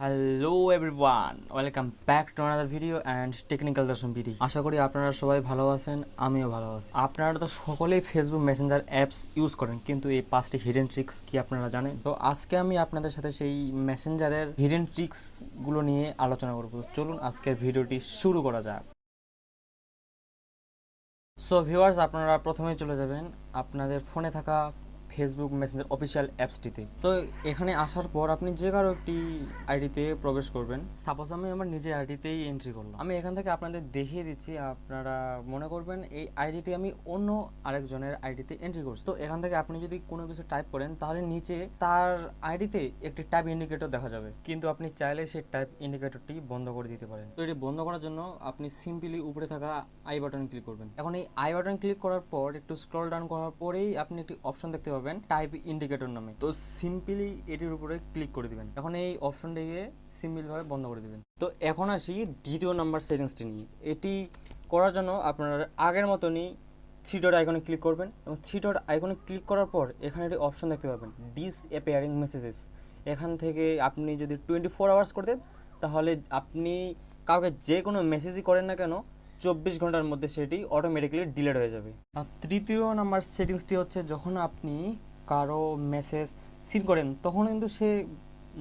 Hello everyone welcome back to another video and technical Darshan BD আশা করি আপনারা সবাই ভালো আছেন, আমিও ভালো আছি। আপনারা তো সকলেই ফেসবুক মেসেঞ্জার অ্যাপস ইউজ করেন, কিন্তু এই পাঁচটি হিডেন ট্রিক্স কি আপনারা জানেন? তো আজকে আমি আপনাদের সাথে সেই মেসেঞ্জারের হিডেন ট্রিক্সগুলো নিয়ে আলোচনা করব। চলুন আজকের ভিডিওটি শুরু করা যাক। সো ভিউয়ার্স আপনারা প্রথমেই চলে যাবেন। আপনাদের ফোনে থাকা ফেসবুক মেসেঞ্জার অফিসিয়াল অ্যাপসটিতে তো এখানে আসার পর আপনি যে কারও একটি আইডিতে প্রবেশ করবেন সাপোজ আমি আমার নিজের আইডিতেই এন্ট্রি করলাম। আমি এখান থেকে আপনাদের দেখিয়ে দিচ্ছি, আপনারা মনে করবেন এই আইডিটি আমি অন্য আরেকজনের আইডিতে এন্ট্রি করছি। তো এখান থেকে আপনি যদি কোনো কিছু টাইপ করেন, তাহলে নিচে তার আইডিতে একটি টাইপ ইন্ডিকেটর দেখা যাবে। কিন্তু আপনি চাইলে সেই টাইপ ইন্ডিকেটরটি বন্ধ করে দিতে পারেন। তো এটি বন্ধ করার জন্য আপনি সিম্পলি উপরে থাকা আই বাটন ক্লিক করবেন। এখন এই আই বাটন ক্লিক করার পর, একটু স্ক্রল ডাউন করার পরেই আপনি একটি অপশন দেখতে পাবেন। টাইপ ইন্ডিকেটর নামে। তো সিম্পলি এটির উপরে ক্লিক করে দিবেন। এখন এই অপশনটিকে সিম্পল ভাবে বন্ধ করে দিবেন। তো এখন আসি দ্বিতীয় নাম্বার সেটিংসটি নিয়ে। এটি করার জন্য আপনার আগের মতনই থ্রি ডট আইকনে ক্লিক করবেন এবং থ্রি ডট আইকনে ক্লিক করার পর এখানে একটি অপশন দেখতে পাবেন ডিস অ্যাপিয়ারিং মেসেজেস এখান থেকে আপনি যদি টোয়েন্টি ফোর আওয়ার্স করে দেন, তাহলে আপনি কাউকে যে কোনো মেসেজই করেন না কেন চব্বিশ ঘণ্টার মধ্যে সেটি অটোমেটিক্যালি ডিলেট হয়ে যাবে। আর তৃতীয় নাম্বার সেটিংসটি হচ্ছে যখন আপনি কারও মেসেজ সিন করেন, তখন কিন্তু সে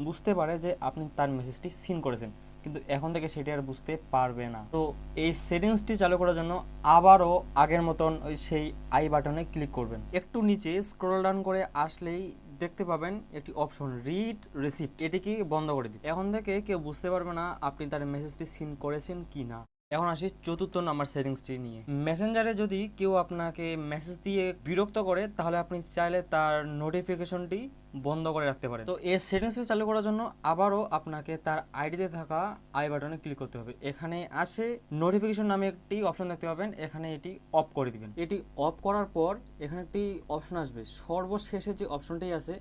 বুঝতে পারে যে আপনি তার মেসেজটি সিন করেছেন। কিন্তু এখন থেকে সেটি আর বুঝতে পারবে না। তো এই সেটিংসটি চালু করার জন্য আবারও আগের মতন ওই সেই আই বাটনে ক্লিক করবেন। একটু নিচে স্ক্রল ডাউন করে আসলেই দেখতে পাবেন একটি অপশন রিড রিসিপ্ট এটিকে বন্ধ করে দিন। এখন থেকে কেউ বুঝতে পারবে না আপনি তার মেসেজটি সিন করেছেন কি না এখন আসি চতুর্থ নাম্বার সেটিংসটি নিয়ে। মেসেঞ্জারে যদি কেউ আপনাকে মেসেজ দিয়ে বিরক্ত করে তাহলে আপনি চাইলে তার নোটিফিকেশনটি বন্ধ করে রাখতে পারেন। তো এই সেটিংসটি চালু করার জন্য আবারও আপনাকে তার আইডিতে থাকা আই বাটনে ক্লিক করতে হবে। এখানে আসে নোটিফিকেশন নামে একটি অপশন দেখতে পাবেন। এখানে এটি অফ করে দিবেন। এটি অফ করার পর এখানে একটি অপশন আসবে। সর্বশেষে যে অপশনটি আছে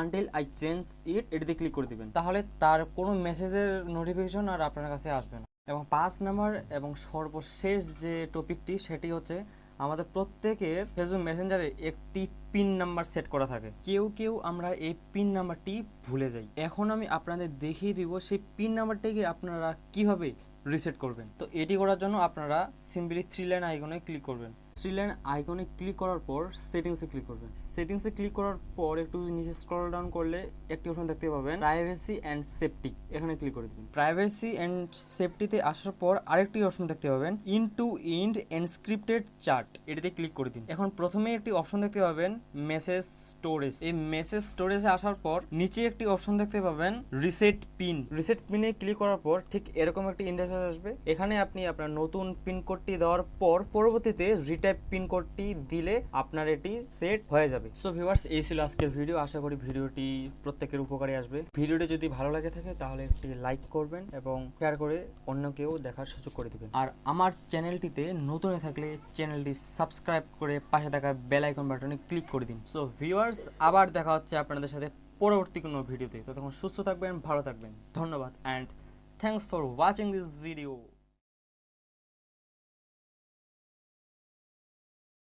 আনটিল আই চেঞ্জ ইট এটিতে ক্লিক করে দিবেন। তাহলে তার কোনো মেসেজের নোটিফিকেশন আর আপনার কাছে আসবে না। এবং পাঁচ নাম্বার এবং সর্বশেষ যে টপিকটি সেটি হচ্ছে আমাদের প্রত্যেকের ফেসবুক মেসেঞ্জারে একটি পিন নাম্বার সেট করা থাকে। কেউ কেউ আমরা এই পিন নাম্বারটি ভুলে যাই। এখন আমি আপনাদের দেখিয়ে দিব সেই পিন নাম্বারটিকে আপনারা কীভাবে রিসেট করবেন। তো এটি করার জন্য আপনারা সিম্পলি থ্রি লাইন আইকনে ক্লিক করবেন। থ্রি আইকনে ক্লিক করার পর সেটিংসে ক্লিক করবেন। সেটিংসে ক্লিক করার পর একটু নিচে স্ক্রল ডাউন করলে একটি অপশন দেখতে পাবেন প্রাইভেসি অ্যান্ড সেফটি এখানে ক্লিক করে দিবেন। প্রাইভেসি অ্যান্ড সেফটিতে আসার পর আরেকটি অপশন দেখতে পাবেন end to end encrypted chat এটিতে ক্লিক করে দিন। এখন প্রথমে একটি অপশন দেখতে পাবেন মেসেজ স্টোরেজ এই মেসেজ স্টোরেজে আসার পর নিচে একটি অপশন দেখতে পাবেন রিসেট পিন রিসেট পিনে ক্লিক করার পর ঠিক এরকম একটি ইন্টারফেস আসবে। এখানে আপনি আপনার নতুন পিন কোডটি দেওয়ার পর পরবর্তীতে রিটাইপ পিন কোডটি দিলে আপনার এটি সেট হয়ে যাবে। সো ভিউয়ার্স এই ছিল আজকের ভিডিও আশা করি ভিডিওটি প্রত্যেকের উপকারে আসবে। ভিডিওটি যদি ভালো লাগে থাকে, তাহলে একটি লাইক করবেন এবং শেয়ার করে অন্য কেউ দেখার সুযোগ করে দিবেন। আর আমার চ্যানেলটিতে নতুন থাকলে চ্যানেলটি সাবস্ক্রাইব করে পাশে থাকা বেল আইকন বাটনে ক্লিক করে দিন। সো ভিউয়ার্স আবার দেখা হচ্ছে আপনাদের সাথে পরবর্তী কোনো ভিডিওতে ততক্ষণ সুস্থ থাকবেন, ভালো থাকবেন। ধন্যবাদ and thanks for watching this video